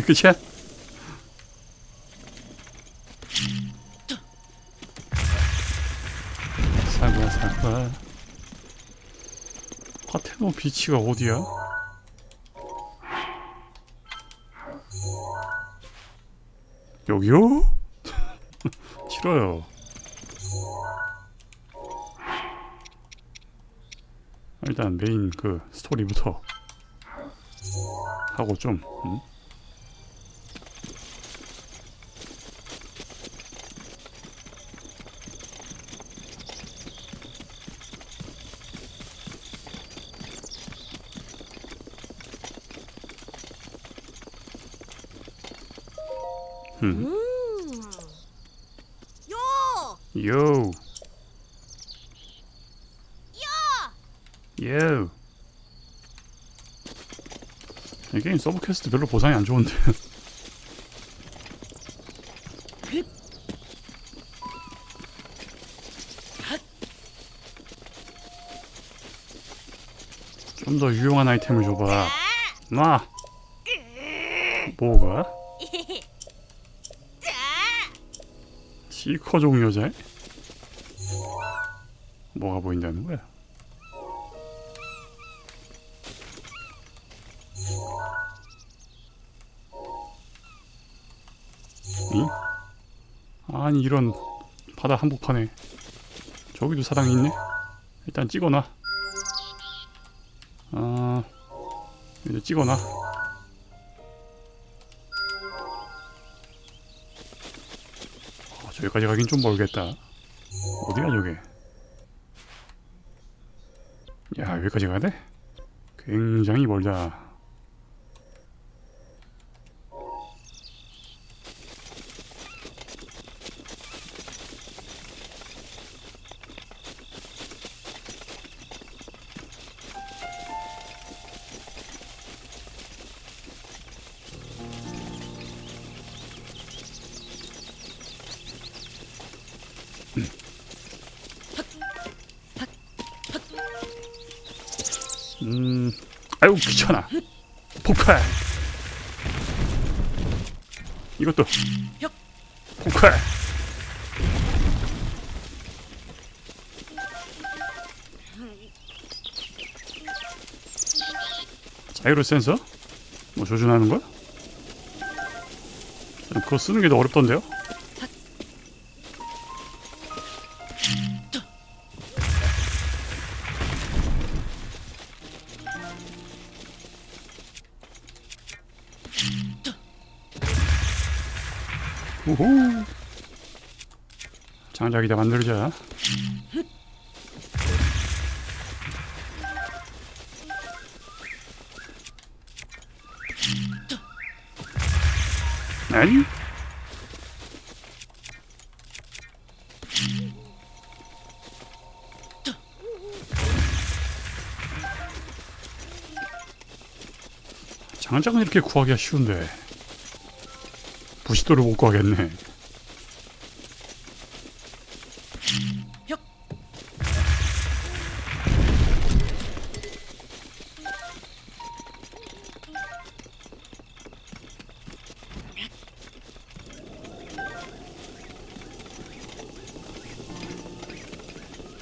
끝이야? 사과 사과 파테노 비치가 어디야? 여기요? 싫어요 일단 메인 그 스토리부터 하고 좀 음? 이 게임 서브 퀘스트 별로 보상이 안 좋은데. 좀 더 유용한 아이템을 줘봐. 놔. 뭐가? 시커 종 여자? 뭐가 보인다는 거야? 아니 이런 바다 한복판에 저기도 사랑이 있네. 일단 찍어놔. 아 이제 찍어놔. 아, 저기까지 가긴 좀 멀겠다. 어디야 저게? 야 여기까지 가야 돼? 굉장히 멀다. 폭발. 이것도 폭발. 자이로 센서? 뭐 조준하는 거야? 그거 쓰는 게 더 어렵던데요? 오호. 장작이다 만들자. 아니? 장작은 이렇게 구하기가 쉬운데 부싯돌을 못 구하겠네. 혁.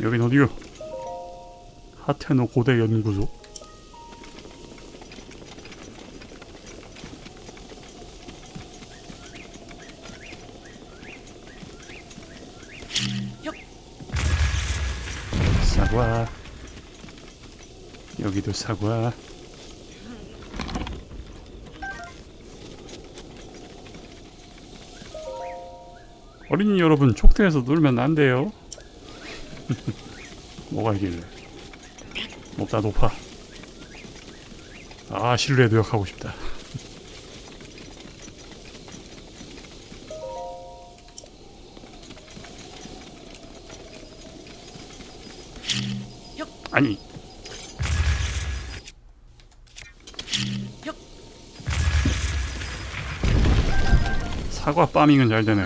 여긴 어디요? 하테노 고대 연구소. 혁. 사과. 여기도 사과. 어린이 여러분 촉대에서 놀면 안 돼요. 뭐가 있길래? 높다 높아. 아 실루엣 도약하고 싶다. 사과 파밍은 잘 되네.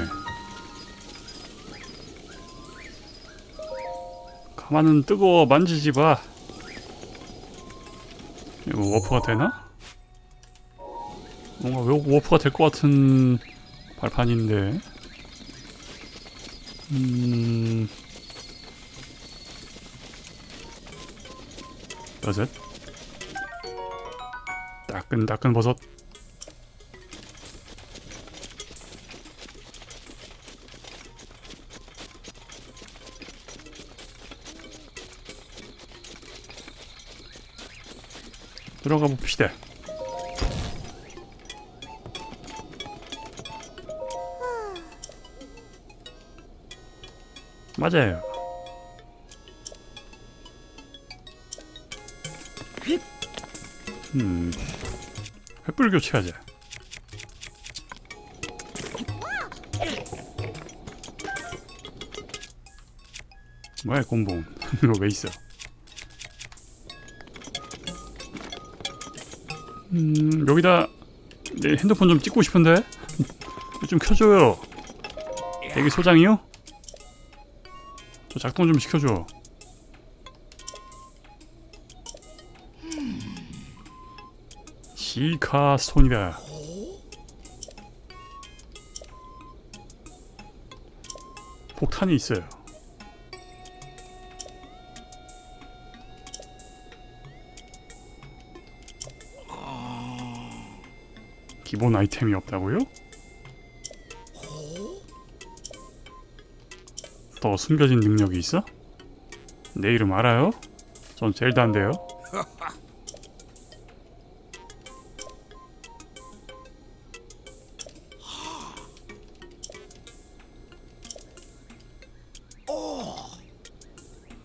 가만은 뜨거워 만지지 마. 이거 워프가 되나? 뭔가 워- 워프가 될 것 같은 발판인데. 음. 버섯. 따끈따끈 버섯. 들어가 봅시다. 맞아요. 음, 횃불 교체하자. 뭐야 곰봉 이거 왜 있어? 음 여기다 내 핸드폰 좀 찍고 싶은데 좀 켜줘요. 대기 소장이요? 저 작동 좀 시켜줘. 시카손이다. 폭탄이 있어요. 기본 아이템이 없다고요? 더 숨겨진 능력이 있어? 내 이름 알아요? 전 젤다인데요.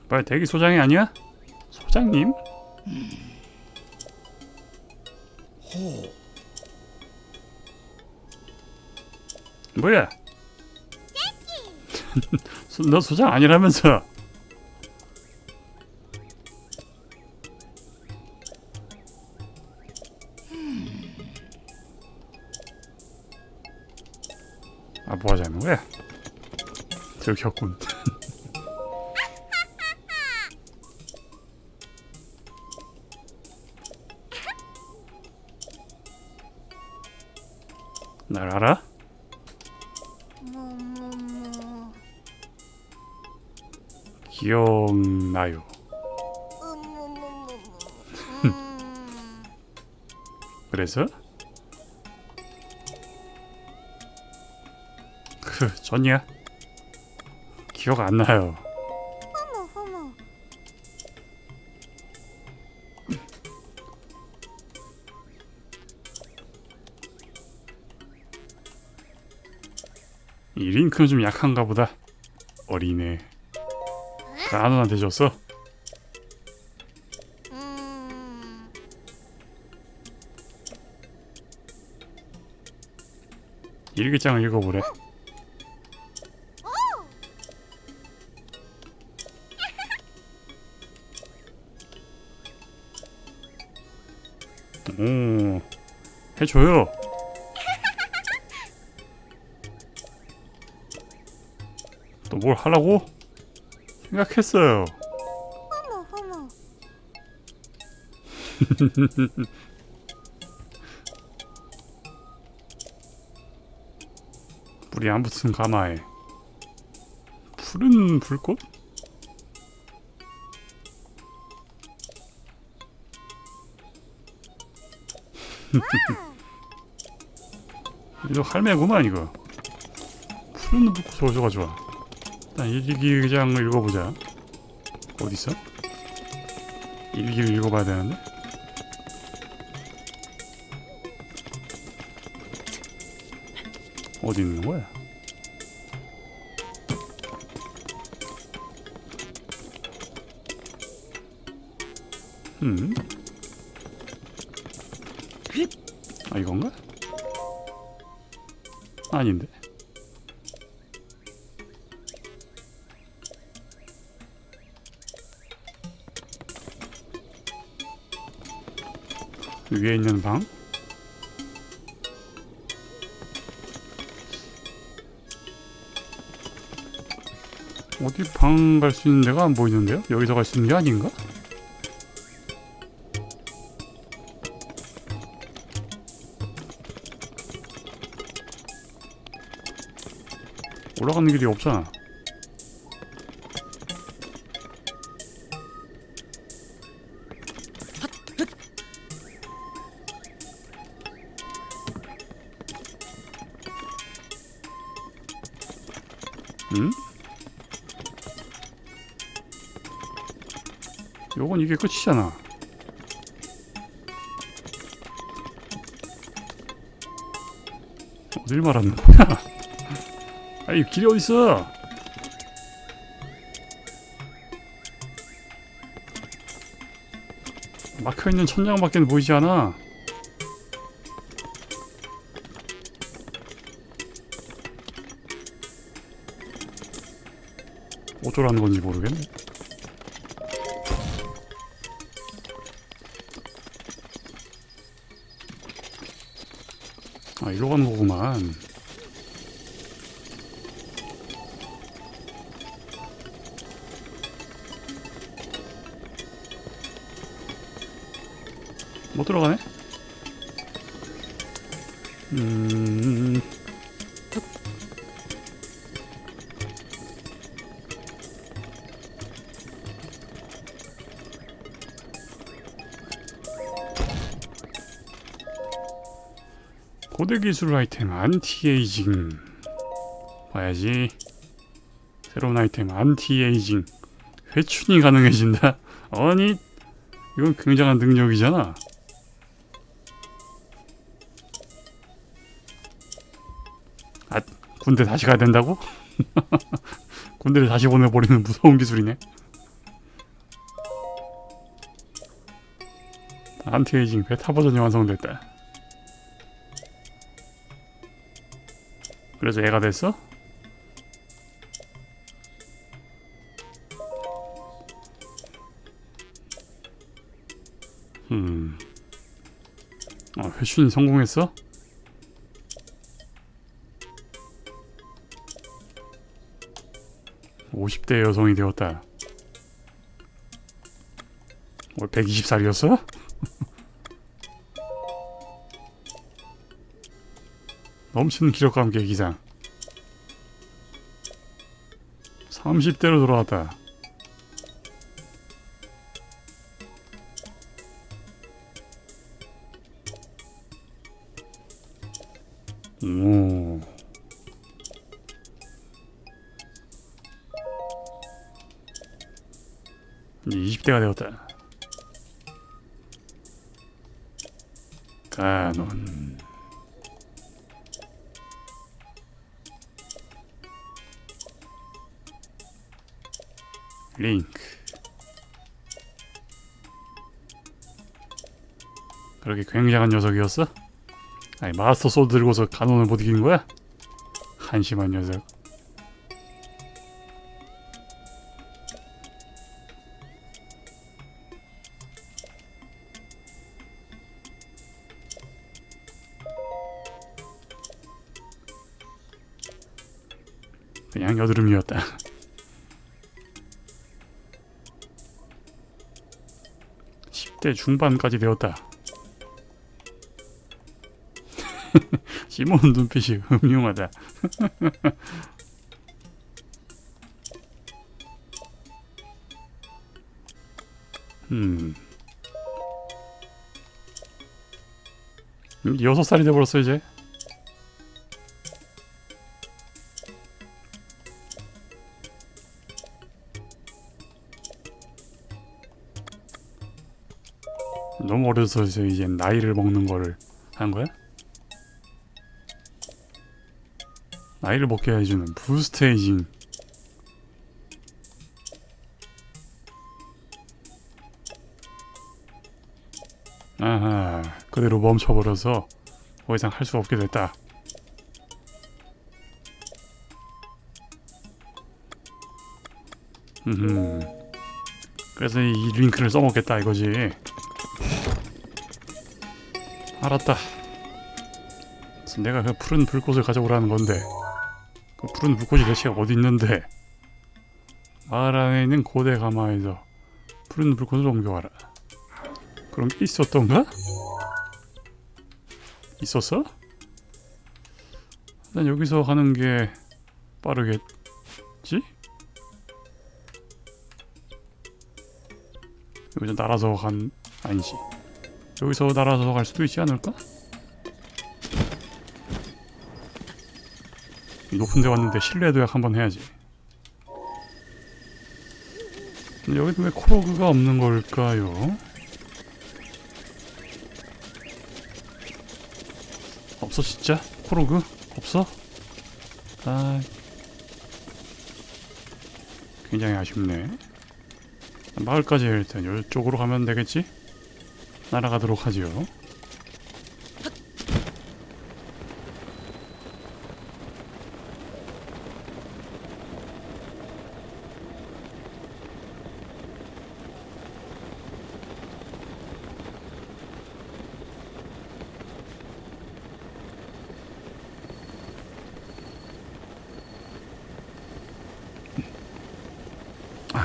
빨리 대기 소장이 아니야? 소장님? 뭐야? 소- 너 소장 아니라면서? 아 뭐하자는 거야? 들켰군. 날 알아? 무무무 기억나요. 음 그래서? 그 전이야? 기억 안 나요. 이 링크는 좀 약한가 보다. 아너한테 줬어? 음 일기장을 읽어보래. 오, 해줘요. 뭘 하라고? 생각했어요. 허무 허무 불이 안 붙은 가마에 푸른 불꽃? 이거 할매구만 이거 푸른 불꽃 좋아 좋아 좋아 일단 일기장을 읽어보자 어딨어? 일기를 읽어봐야 되는데 어디 있는 거야? 음? 아 이건가? 아닌데. 위에 있는 방 어디 방 갈 수 있는 데가 뭐 안 보이는데요? 여기서 갈 수 있는 게 아닌가? 올라가는 길이 없잖아 응? 요건 이게 끝이잖아. 어딜 말하는 거야? 아니 길이 어딨어? 막혀있는 천장밖에 보이지 않아 어쩌라는 건지 모르겠네 고대 기술 아이템 안티에이징. 봐야지. 새로운 아이템 안티에이징. 회춘이 가능해진다. 아니 이건 굉장한 능력이잖아. 아 군대 다시 가야 된다고? 군대를 다시 보내버리는 무서운 기술이네. 안티에이징 베타 버전이 완성됐다 그래서 애가 됐어? 음. 아, 회춘이 성공했어? (50대) 여성이 되었다 뭘 120살이었어? 넘치는 기력과 함께 기상 30대로 돌아왔다 그렇게 굉장한 녀석이었어? 아니 마스터 소드 들고서 가논을 못 이기는 거야? 한심한 녀석. 그냥 여드름이었다. (10대) 중반까지 되었다. 시몬 눈빛이 음흉하다. 음. 음, 여섯 살이 돼버렸어 이제. 너무 어려서 이제 나이를 먹는 거를 한 거야? 나이를 먹게 해주는 부스트 에이징 아하 그대로 멈춰버려서 더 이상 할 수 없게 됐다. 음 그래서 이 링크를 써먹겠다 이거지. 알았다. 내가 그 푸른 불꽃을 가져오라는 건데 그 푸른 불꽃이 대체 어디 있는데 마을 안에 있는 고대 가마에서 푸른 불꽃을 옮겨와라 그럼 있었던가? 있었어? 일단 여기서 가는 게 빠르겠지? 여기서 날아서 간 아니지 여기서 날아서 갈 수도 있지 않을까? 높은 데 왔는데 실내 도약 한번 해야지 여기는 왜 코로그가 없는 걸까요? 없어 진짜? 코로그? 없어? 아 굉장히 아쉽네 마을까지 일단 이쪽으로 가면 되겠지? 날아가도록 하지요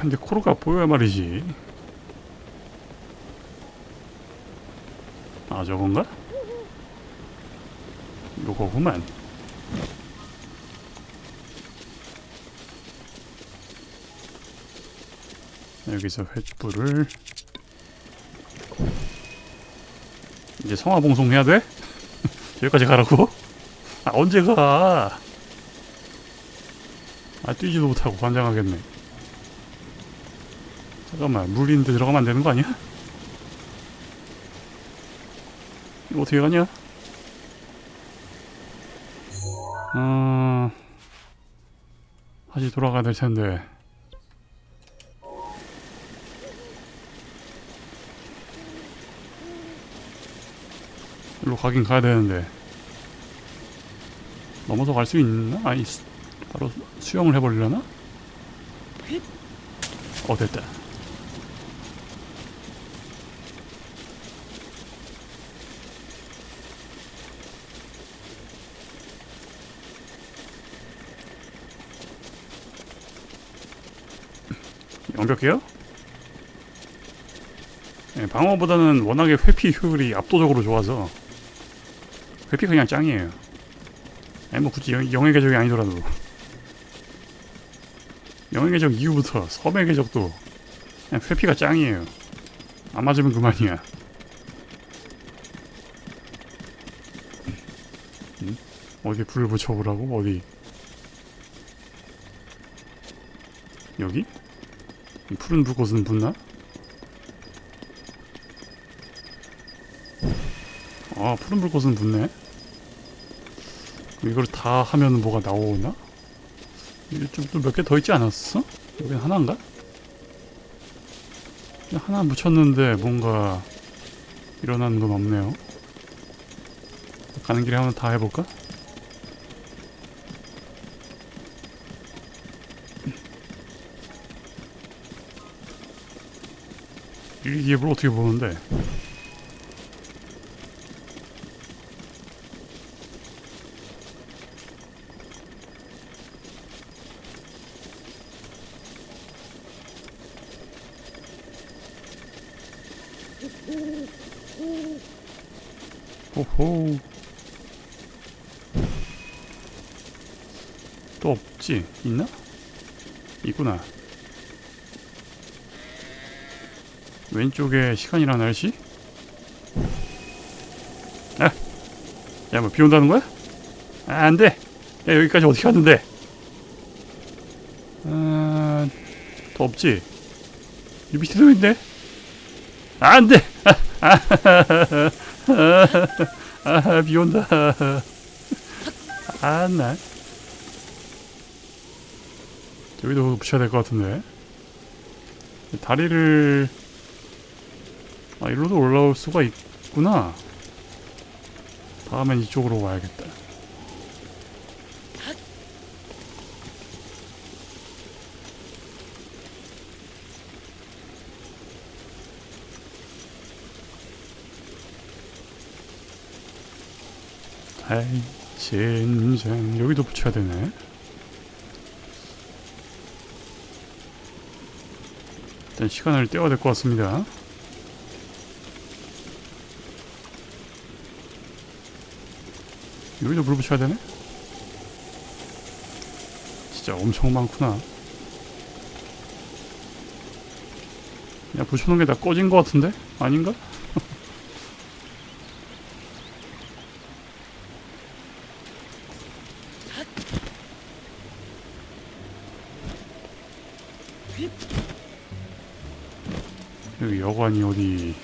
아 근데 코로가 보여야 말이지 아 저건가? 요거구만 여기서 횃불을 이제 성화봉송 해야 돼? 여기까지 가라고? 아 언제 가? 아 뛰지도 못하고 관장하겠네 잠깐만 물 있는데 들어가면 안 되는 거 아니야? 이거 어떻게 가냐? 어... 다시 돌아가야 될 텐데 일로 가긴 가야 되는데 넘어서 갈 수 있나? 아니 수- 바로 수영을 해버리려나? 어 됐다 완벽해요? 네, 방어보다는 워낙에 회피 효율이 압도적으로 좋아서 회피 그냥 짱이에요 아니 뭐 굳이 영, 영의 궤적이 아니더라도 영의 궤적 이후부터 섬의 궤적도 그냥 회피가 짱이에요 안 맞으면 그만이야 음? 어디 불을 붙여보라고? 어디 여기? 이 푸른 불꽃은 붙나? 아 푸른 불꽃은 붙네 이걸 다 하면 뭐가 나오나? 이게 좀또 몇 개 더 있지 않았어? 여긴 하나인가? 하나 묻혔는데 뭔가 일어나는 건 없네요 가는 길에 한번 다 해볼까? 일기예보를 어떻게 보는데? 오호 또 없지? 있나? 있구나 왼쪽에 시간이랑 날씨? 아! 야, 뭐 비 온다는 거야? 아, 안 돼! 야, 여기까지 어떻게 왔는데? 아, 더 없지? 이 밑에도 있네? 아, 안 돼! 아, 아, 아, 비 온다. 아, 나. 여기도 붙여야 될 것 같은데. 다리를 아 이리로도 올라올 수가 있구나. 다음엔 이쪽으로 와야겠다. 아이 젠장 여기도 붙여야 되네. 일단 시간을 떼어야 될 것 같습니다 여기도 물 붙여야 되네? 진짜 엄청 많구나. 그냥 붙여놓은 게 다 꺼진 것 같은데? 아닌가? 여기 여관이 어디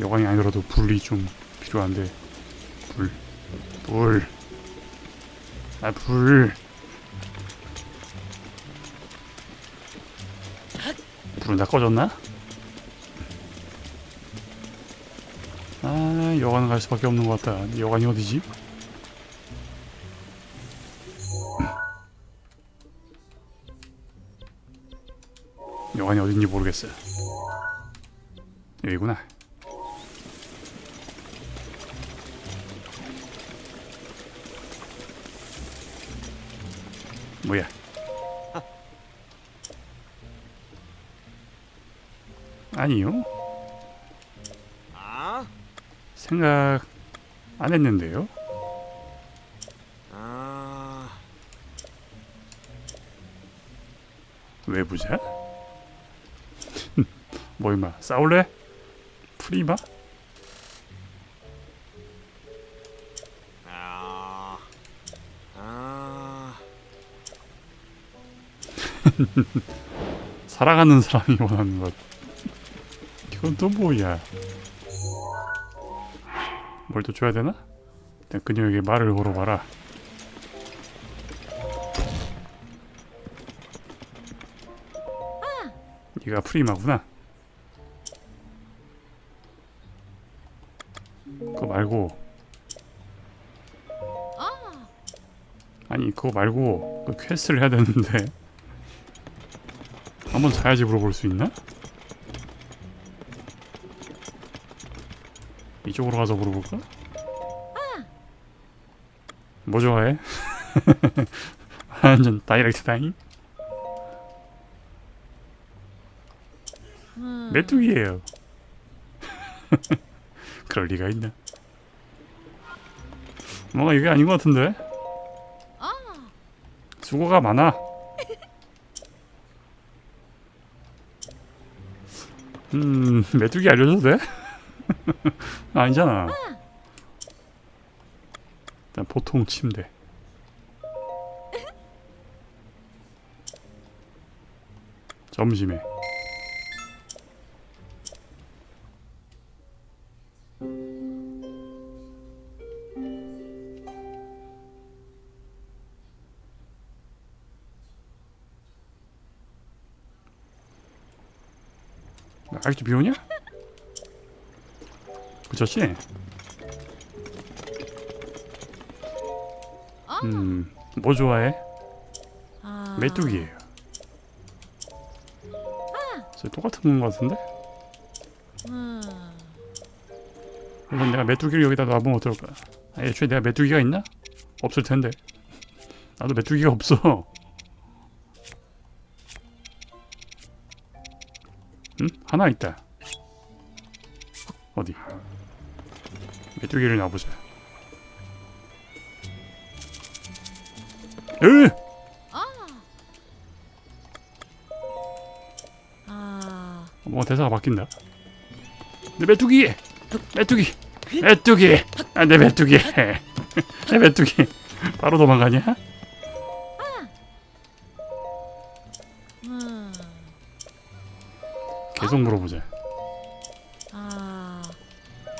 여관이 아니더라도 불이 좀 필요한데 불 불. 아, 불. 불은 다 꺼졌나? 아, 여관 갈 수밖에 없는 것 같다. 여관이 어디지? 여관이 어딘지 모르겠어요. 여기구나. 뭐야? 아니요. 아? 생각 안 했는데요. 아. 외부자? 뭐 임마 싸울래? 프리마? 살아가는 사람이 원하는 것. 이건 또 뭐야? 뭘 또 줘야 되나? 일단 그녀에게 말을 걸어봐라. 네가 프리마구나. 그거 말고. 아니 그거 말고 그 퀘스트를 해야 되는데. 한번 자야지 물어볼 수 있나? 이쪽으로 가서 물어볼까? 뭐 좋아해? 완전 다이렉트 다잉? 메뚜기예요. 그럴 리가 있나? 뭔가 이게 아닌 것 같은데? 수고가 많아. 음, 메뚜기 알려줘도 돼? 아니잖아. 일단 보통 침대. 점심에. 아직도 비 오냐? 그쳤지? 음, 뭐 좋아해? 아. 메뚜기예요. 저 똑같은 것 같은데? 음. 그럼 내가 메뚜기를 여기다 놔보면 어떨까? 아, 애초에 내가 메뚜기가 있나? 없을 텐데. 나도 메뚜기가 없어. 응? 하나 있다. 어디? 메뚜기를 놔보자. 으! 아. 뭔가 대사가 바뀐다. 내 메뚜기! 메뚜기! 메뚜기! 아, 내 메뚜기! 내 메뚜기! 바로 도망가냐? 계속 물어보자. 아.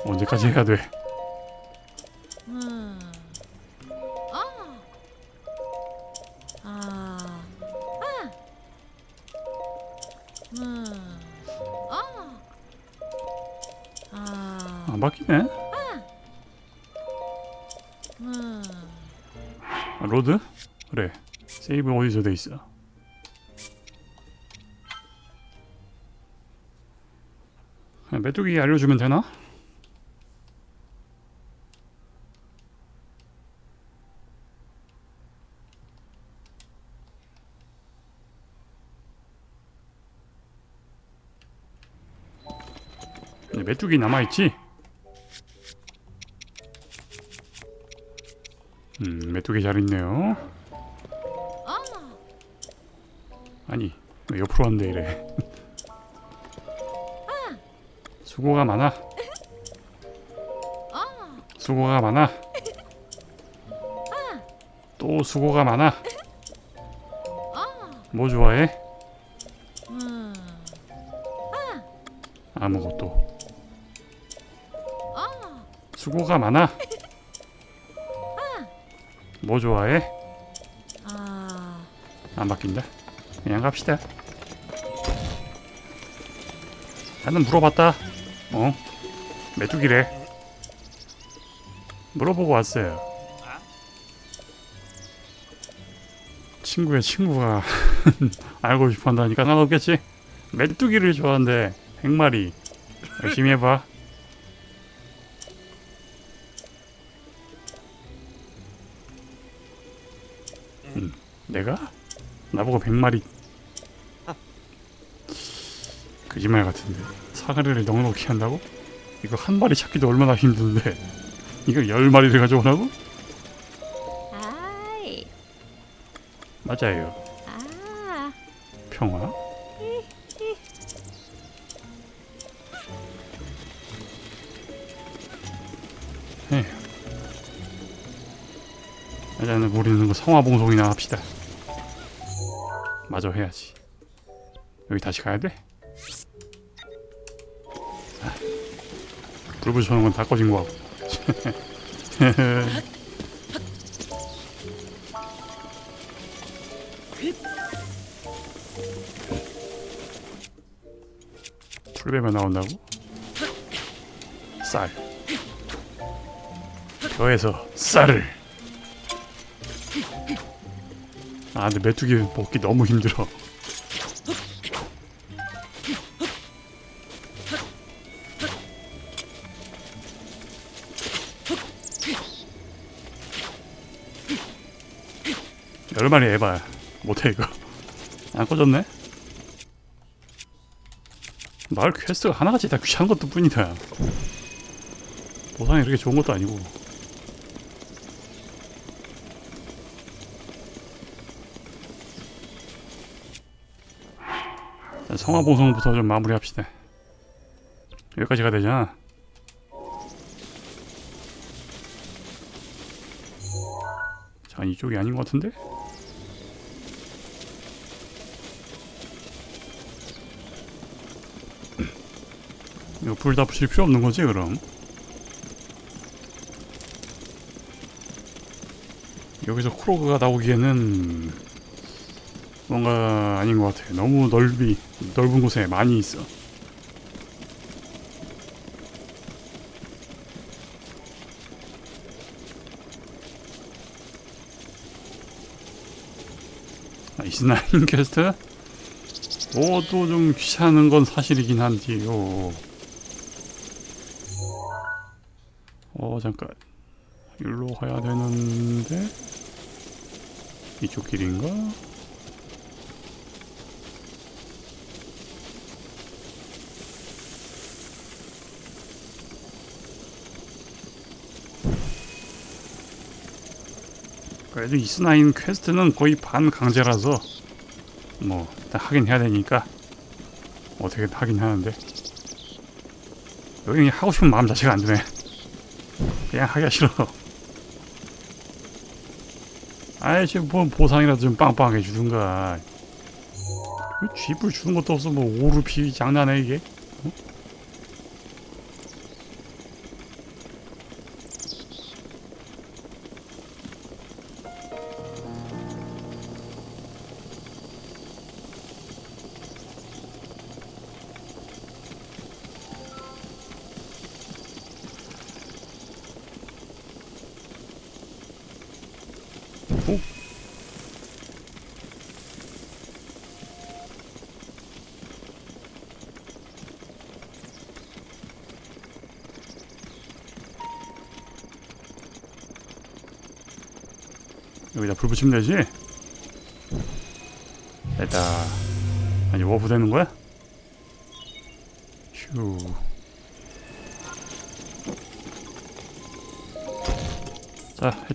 언제까지 해야 돼? 음. 아. 아. 음. 아. 아. 안 바뀌네? 음. 아, 로드? 그래. 세이브 어디서 돼 있어? 메뚜기 알려주면 되나? 네, 메뚜기 남아있지? 음, 메뚜기 잘 있네요. 아! 아니, 옆으로 한대 이래. 수고가 많아. 아, 수고가 많아. 또 수고가 많아. 아, 뭐 좋아해? 음, 아무것도. 아, 수고가 많아. 뭐 좋아해? 아, 안 바뀐다. 그냥 갑시다. 나는 물어봤다 어? 메뚜기래? 물어보고 왔어요. 친구의 친구가 알고 싶어 한다니까 상관없겠지? 메뚜기를 좋아하는데 백마리. 열심히 해봐. 음, 내가? 나보고 백마리. 거짓말 같은데 사과를 넉넉히 한다고? 이거 한 마리 찾기도 얼마나 힘든데. 이거 열 마리를 가져오라고? 맞아요. 아, 평화? 에휴 일단은 우리는 그 성화봉송이나 합시다. 마저 해야지. 여기 다시 가야 돼? 불 붙여놓은 건 다 꺼진 거 같고. 풀베가 나온다고? 쌀. 더해서 쌀을. 아 근데 메뚜기 먹기 너무 힘들어 열 마리 해봐. 못해 이거. 안 꺼졌네? 마을 퀘스트가 하나같이 다 귀찮은 것도 뿐이다. 보상이 그렇게 좋은 것도 아니고. 일단 성화봉송부터 좀 마무리합시다. 여기까지 가야 되잖아 자 이쪽이 아닌 것 같은데? 이거 불 다 붙일 필요 없는 거지 그럼? 여기서 크로그가 나오기에는 뭔가 아닌 것 같아. 너무 넓이 넓은 곳에 많이 있어. 아, 이스나인 퀘스트? 뭐도 좀 귀찮은 건 사실이긴 한데요. 어 잠깐 일로 가야 되는데 이쪽 길인가? 그래도 이스나인 퀘스트는 거의 반 강제라서 뭐 일단 하긴 해야 되니까 어떻게든 하긴 하는데 여기 하고 싶은 마음 자체가 안 드네. 그냥 하기가 싫어. 아이 지금 뭐 보상이라도 좀 빵빵하게 주든가. 그 쥐뿔 주는 것도 없어 뭐 오르피 장난해 이게? 붙이면 되지? 됐다. 아니 워프 되는 거야? 휴. 자,